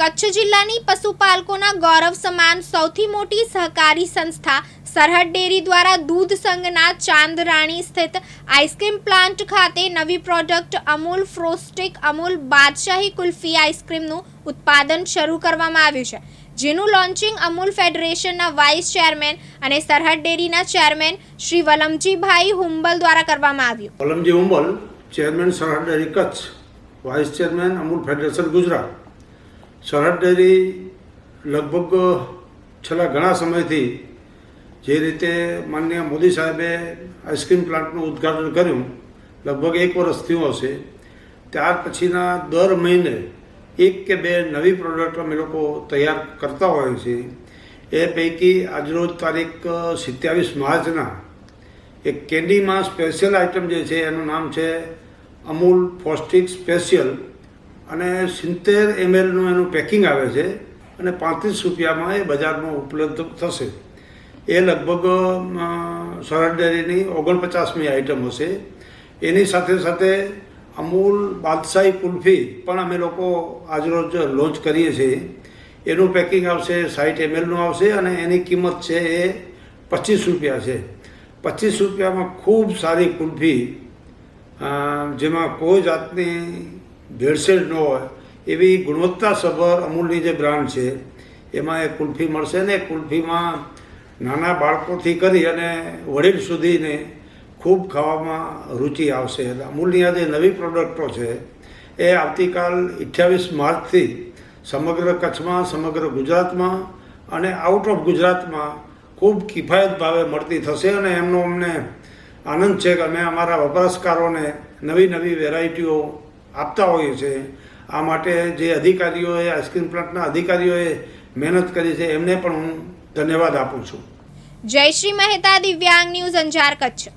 કચ્છ જિલ્લાની પશુપાલકોના ગૌરવ સમાન સૌથી મોટી સહકારી સંસ્થા સરહદ ડેરી દ્વારા દૂધ સંઘના ચાંદરાણી સ્થિત આઈસ્ક્રીમ પ્લાન્ટ ખાતે નવી પ્રોડક્ટ અમૂલ ફ્રોસ્ટિક અમૂલ બાદશાહી કુલ્ફી આઈસ્ક્રીમનું ઉત્પાદન શરૂ કરવામાં આવ્યું છે, જેનું લોન્ચિંગ અમૂલ ફેડરેશનના વાઇસ ચેરમેન અને સરહદ ડેરીના ચેરમેન શ્રી વલમજીભાઈ હુંબલ દ્વારા કરવામાં આવ્યું. Valamji Humbal, chairman Sarhad dairy Kutch, vice chairman Amul federation Gujarat. Sarhad dairy લગભગ છેલ્લા ઘણા સમયથી જે રીતે માનનીય મોદી સાહેબે આઈસ્ક્રીમ પ્લાન્ટનું ઉદ્ઘાટન કર્યું, લગભગ એક વર્ષ થયું હશે, ત્યાર પછીના દર મહિને એક કે બે નવી પ્રોડક્ટ અમે લોકો તૈયાર કરતા હોઈએ છીએ એ પૈકી આજરોજ તારીખ સિત્યાવીસ માર્ચના એક કેન્ડીમાં સ્પેશિયલ આઇટમ જે છે, એનું નામ છે અમૂલ ફોસ્ટિક સ્પેશિયલ અને સિત્તેર એમએલનું એનું પેકિંગ આવે છે અને પાંત્રીસ રૂપિયામાં એ બજારમાં ઉપલબ્ધ થશે. એ લગભગ સરહદ ડેરીની ઓગણપચાસમી આઇટમ હશે. એની સાથે સાથે અમૂલ બાદશાહી કુલ્ફી પણ અમે લોકો આજરોજ લોન્ચ કરીએ છીએ. એનું પેકિંગ આવશે સાઠ એમએલનું આવશે અને એની કિંમત છે એ પચીસ રૂપિયા છે. પચીસ રૂપિયામાં ખૂબ સારી કુલ્ફી જેમાં કોઈ જાતની ભેળસેળ ન હોય, એવી ગુણવત્તાસભર અમૂલની જે બ્રાન્ડ છે, એમાં એ કુલ્ફી મળશે ને કુલ્ફીમાં નાના બાળકોથી કરી અને વડીલ સુધીને ખૂબ ખાવામાં રુચિ આવશે. એટલે અમૂલની આ જે નવી પ્રોડક્ટો છે, એ આવતીકાલ અઠ્યાવીસ માર્ચથી સમગ્ર કચ્છમાં, સમગ્ર ગુજરાતમાં અને આઉટ ઓફ ગુજરાતમાં ખૂબ કિફાયત ભાવે મળતી થશે અને એમનો અમને આનંદ છે કે અમે અમારા વપરાશકારોને નવી નવી વેરાયટીઓ આપતા હોઈએ છીએ આ માટે જે અધિકારીઓએ, આઈસ્ક્રીમ પ્લાન્ટના અધિકારીઓએ મહેનત કરી છે, એમને પણ હું ધન્યવાદ આપું છું. જયશ્રી મહેતા, દિવ્યાંગ ન્યૂઝ અંજાર કચ્છ.